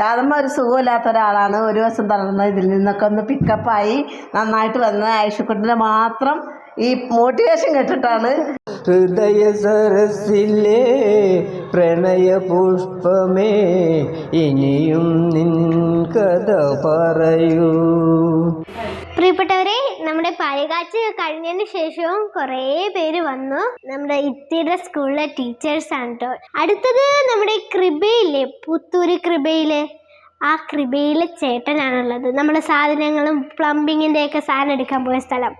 രാധമ്മ ഒരു സുഖമില്ലാത്ത ഒരാളാണ്. ഒരു വശം തളർന്ന് ഇതിൽ നിന്നൊക്കെ ഒന്ന് പിക്കപ്പായി നന്നായിട്ട് വന്ന് ഐഷുക്കുട്ടിനെ മാത്രം ഈ മോട്ടിവേഷൻ കേട്ടിട്ടാണ്. ഹൃദയ സരസിലെ പ്രണയ പുഷ്പമേ ഇനിയും നിൻ കഥ പറയൂ. പ്രിയപ്പെട്ടവരെ നമ്മുടെ പഴകാച്ച് കഴിഞ്ഞതിന് ശേഷവും കുറേ പേര് വന്നു. നമ്മുടെ ഇത്തിയുടെ സ്കൂളിലെ ടീച്ചേഴ്സ് ആണ് കേട്ടോ അടുത്തത് നമ്മുടെ കൃപയില്ലേ? പുത്തൂര് കൃപയിൽ. ആ കൃപയിലെ ചേട്ടനാണുള്ളത്. നമ്മുടെ സാധനങ്ങളും പ്ലംബിങ്ങിന്റെ ഒക്കെ സാധനം എടുക്കാൻ പോയ സ്ഥലം.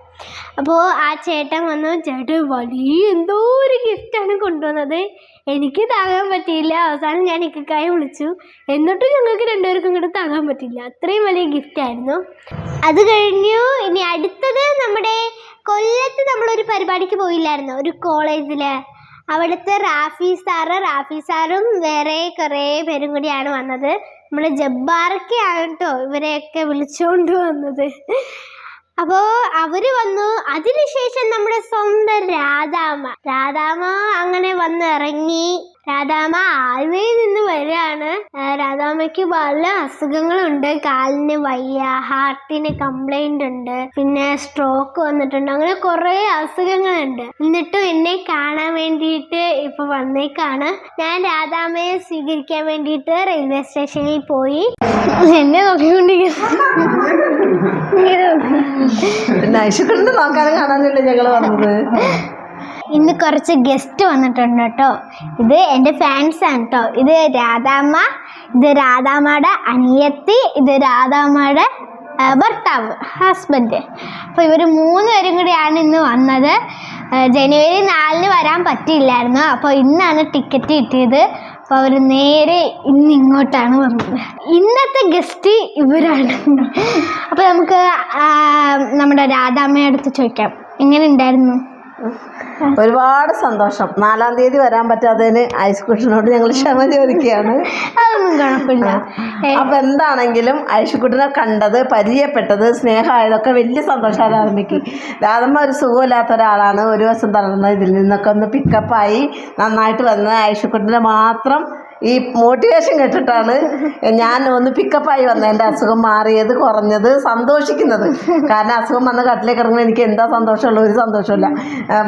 അപ്പോൾ ആ ചേട്ടൻ വന്നു ചേട്ടൻ വലിയ എന്തോ ഒരു ഗിഫ്റ്റാണ് കൊണ്ടുവന്നത്. എനിക്ക് താങ്ങാൻ പറ്റിയില്ല. അവസാനം ഞാൻ ഇക്കായി വിളിച്ചു. എന്നിട്ടും ഞങ്ങൾക്ക് രണ്ടുപേർക്കും കൂടെ താങ്ങാൻ പറ്റില്ല അത്രയും വലിയ ഗിഫ്റ്റ് ആയിരുന്നു. അത് കഴിഞ്ഞു. ഇനി അടുത്തത് നമ്മുടെ കൊല്ലത്ത് നമ്മളൊരു പരിപാടിക്ക് പോയില്ലായിരുന്നു? ഒരു കോളേജിൽ അവിടുത്തെ റാഫി സാറ് റാഫി സാറും വേറെ കുറേ പേരും കൂടിയാണ് വന്നത്. നമ്മുടെ ജബ്ബാറൊക്കെയാണ് കേട്ടോ ഇവരെയൊക്കെ വിളിച്ചുകൊണ്ട് വന്നത്. അപ്പോൾ അവർ വന്നു അതിനുശേഷം നമ്മുടെ സ്വന്തം രാധാമ്മ. രാധാമ്മ അങ്ങനെ വന്ന് ഇറങ്ങി. രാധാമ്മ ആലുവയിൽ നിന്ന് വരികയാണ്. രാധാമയ്ക്ക് പല അസുഖങ്ങളുണ്ട്. കാലിന് വയ്യ ഹാർട്ടിന് കംപ്ലൈന്റ് ഉണ്ട്. പിന്നെ സ്ട്രോക്ക് വന്നിട്ടുണ്ട്. അങ്ങനെ കുറേ അസുഖങ്ങളുണ്ട്. എന്നിട്ടും എന്നെ കാണാൻ വേണ്ടിയിട്ട് ഇപ്പൊ വന്നേക്കാണ്. ഞാൻ രാധാമ്മയെ സ്വീകരിക്കാൻ വേണ്ടിയിട്ട് റെയിൽവേ സ്റ്റേഷനിൽ പോയി. എന്നെ നോക്കിക്കൊണ്ടിരിക്കുന്നു പിന്നെ ഐഷുക്കുട്ടിനെ നോക്കാനും കാണാനല്ലേ ഞങ്ങൾ വന്നത്? ഇന്ന് കുറച്ച് ഗസ്റ്റ് വന്നിട്ടുണ്ട് കേട്ടോ. ഇത് എന്റെ ഫാൻസ് ആണ് കേട്ടോ. ഇത് രാധാമ്മ ഇത് രാധാമ്മയുടെ അനിയത്തി ഇത് രാധാമ്മയുടെ ഭർത്താവ് ഹസ്ബൻഡ് അപ്പോൾ ഇവർ മൂന്ന് പേരും കൂടിയാണ് ഇന്ന് വന്നത്. ജനുവരി നാലിന് വരാൻ പറ്റിയില്ലായിരുന്നു. അപ്പോൾ ഇന്നാണ് ടിക്കറ്റ് കിട്ടിയത്. അപ്പോൾ അവർ നേരെ ഇന്ന് ഇങ്ങോട്ടാണ് വന്നത്. ഇന്നത്തെ ഗസ്റ്റ് ഇവരാണ്. അപ്പോൾ നമുക്ക് നമ്മുടെ രാധാമ്മയുടെ അടുത്ത് ചോദിക്കാം. എങ്ങനെ ഉണ്ടായിരുന്നു? ഒരുപാട് സന്തോഷം. നാലാം തീയതി വരാൻ പറ്റാത്തതിന് ഐസ്കുട്ടിനോട് ഞങ്ങൾ ക്ഷമ ചോദിക്കുകയാണ്. അപ്പൊ എന്താണെങ്കിലും ഐഷുക്കുട്ടിനെ കണ്ടത് പരിചയപ്പെട്ടത് സ്നേഹമായതൊക്കെ വലിയ സന്തോഷമാണ് രാധമ്മയ്ക്ക് രാധമ്മ ഒരു സുഖമില്ലാത്ത ഒരാളാണ്. ഒരു വശം തളർന്ന് ഇതിൽ നിന്നൊക്കെ ഒന്ന് പിക്കപ്പായി നന്നായിട്ട് വന്ന് ഐഷുക്കുട്ടിനെ മാത്രം ഈ മോട്ടിവേഷൻ കേട്ടിട്ടാണ് ഞാൻ ഒന്ന് പിക്കപ്പായി വന്നത് എന്റെ അസുഖം മാറിയത് കുറഞ്ഞത് സന്തോഷിക്കുന്നത്. കാരണം അസുഖം വന്ന് കട്ടിലേക്ക് ഇറങ്ങുമ്പോൾ എനിക്ക് എന്താ സന്തോഷമുള്ള ഒരു സന്തോഷമില്ല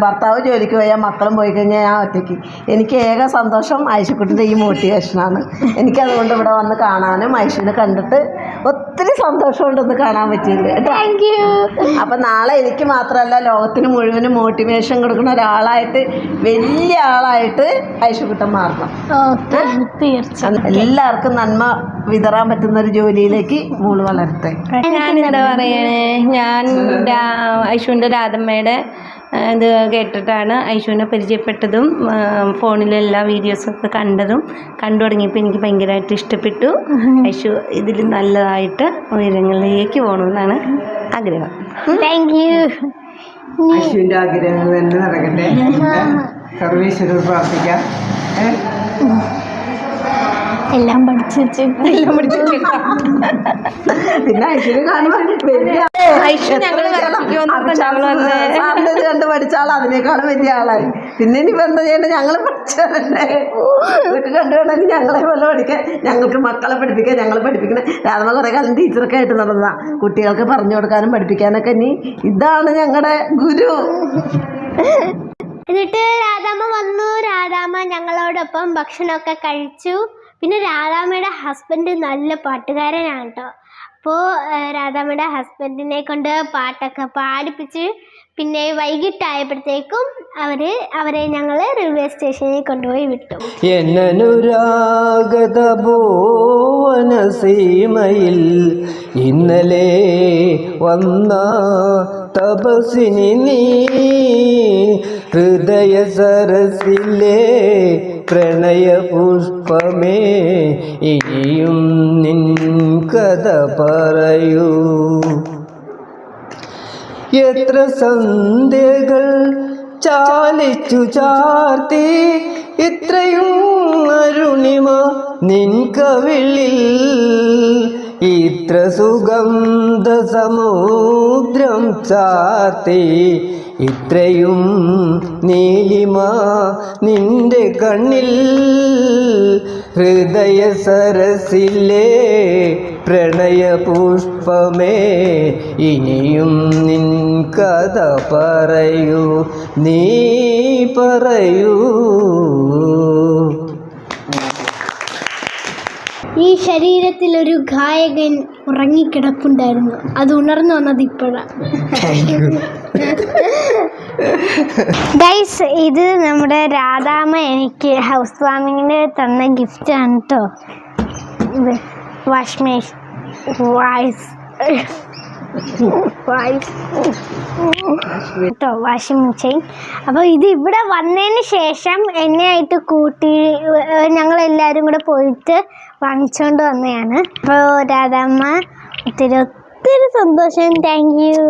ഭർത്താവ് ജോലിക്ക് പോയാൽ മക്കളും പോയി കഴിഞ്ഞാൽ ഞാൻ ഒറ്റയ്ക്ക്. എനിക്ക് ഏക സന്തോഷം ഐഷുക്കുട്ടിന്റെ ഈ മോട്ടിവേഷനാണ് എനിക്കതുകൊണ്ട് ഇവിടെ വന്ന് കാണാനും ഐഷുവിനെ കണ്ടിട്ട് ഒത്തിരി സന്തോഷമുണ്ടെന്ന് കാണാൻ പറ്റിയില്ല അപ്പൊ താങ്ക് യു അപ്പം നാളെ എനിക്ക് മാത്രമല്ല ലോകത്തിന് മുഴുവനും മോട്ടിവേഷൻ കൊടുക്കുന്ന ഒരാളായിട്ട് വലിയ ആളായിട്ട് ഐഷുക്കുട്ടൻ മാറണം. തീർച്ചയായും എല്ലാവർക്കും നന്മ വിതറാൻ പറ്റുന്ന ഒരു ജോലിയിലേക്ക് മൂൾ വളരട്ടെ. ഞാൻ എന്താ പറയണേ? ഞാൻ ഐശുവിന്റെ രാധമ്മയുടെ ഇത് കേട്ടിട്ടാണ് ഐശുവിനെ പരിചയപ്പെട്ടതും ഫോണിലെല്ലാ വീഡിയോസൊക്കെ കണ്ടതും കണ്ടു തുടങ്ങിയപ്പോൾ എനിക്ക് ഭയങ്കരമായിട്ട് ഇഷ്ടപ്പെട്ടു. ഐശു ഇതിൽ നല്ലതായിട്ട് ഉയരങ്ങളിലേക്ക് പോകണമെന്നാണ് ആഗ്രഹം. താങ്ക് യു ഐശുവിന്റെ ആഗ്രഹങ്ങൾ തന്നെ നടക്കട്ടെ. സർവീശ്വരോട് പ്രാർത്ഥിക്കാം. ഏ? എല്ലാം പഠിച്ചു വെച്ച്. എല്ലാം പഠിച്ചു പിന്നെ ഐശ്വര്യ കാണുമ്പോൾ കണ്ട് പഠിച്ച ആൾ അതിനേക്കാളും വലിയ ആളായി. പിന്നെ ഇനി എന്താ ചെയ്യേണ്ടത് ഞങ്ങൾ പഠിച്ചതല്ലേ ഇതൊക്കെ കണ്ടു വേണമെങ്കിൽ ഞങ്ങളെ പോലെ പഠിക്കാൻ. ഞങ്ങൾക്ക് മക്കളെ പഠിപ്പിക്കാൻ ഞങ്ങൾ പഠിപ്പിക്കണേ. രാധമ കുറേ കാലം ടീച്ചറൊക്കെ ആയിട്ട് നടന്നതാണ് കുട്ടികൾക്ക് പറഞ്ഞു കൊടുക്കാനും പഠിപ്പിക്കാനൊക്കെ ഇനി ഇതാണ് ഞങ്ങളുടെ ഗുരു. എന്നിട്ട് രാധാമ്മ വന്നു. രാധാമ്മ ഞങ്ങളോടൊപ്പം ഭക്ഷണമൊക്കെ കഴിച്ചു. പിന്നെ രാധാമ്മയുടെ ഹസ്ബൻഡ് നല്ല പാട്ടുകാരനാണ് കേട്ടോ അപ്പോൾ രാധാമ്മയുടെ ഹസ്ബൻഡിനെ കൊണ്ട് പാട്ടൊക്കെ പാടിപ്പിച്ച് പിന്നെ വൈകിട്ടായപ്പോഴത്തേക്കും അവർ അവരെ ഞങ്ങൾ റെയിൽവേ സ്റ്റേഷനിൽ കൊണ്ടുപോയി വിട്ടു. എന്നനുരാഗത ഭുവന സീമയിൽ ഇന്നലെ വന്ന തപസിനി ഹൃദയ സരസിലെ പ്രണയ പുഷ്പമേ ഇനിയും നിൻ കഥ പറയൂ. എത്ര സന്ധ്യകൾ ചാലിച്ചു ചാർത്തി ഇത്രയും അരുണിമ നിൻ കവിളിൽ. ഇത്ര സുഗന്ധ സമുദ്രം ചാർത്തി ഇത്രയും നീലിമ നിന്റെ കണ്ണിൽ ഹൃദയ സരസിലെ പ്രണയ പുഷ്പമേ ഇനിയും നിൻ കഥ പറയൂ നീ പറയൂ. ഈ ശരീരത്തിൽ ഒരു ഗായകൻ ഉറങ്ങിക്കിടപ്പുണ്ടായിരുന്നു. അത് ഉണർന്നു വന്നത് ഇപ്പോഴാണ് ഗൈസ് ഇത് നമ്മുടെ രാധാമ്മ എനിക്ക് ഹൗസ് വാമിങ്ങിന് തന്ന ഗിഫ്റ്റ് ആണ് കേട്ടോ വാഷ്മേഷ് വായ്സ് കേട്ടോ വാഷിംഗ് മെഷീൻ അപ്പോൾ ഇത് ഇവിടെ വന്നതിന് ശേഷം എന്നെ ആയിട്ട് കൂട്ടി ഞങ്ങൾ എല്ലാവരും കൂടെ പോയിട്ട് വാങ്ങിച്ചുകൊണ്ട് വന്നതാണ്. അപ്പോൾ രാധാമ്മ ഒത്തിരി ഒത്തിരി സന്തോഷം. Thank you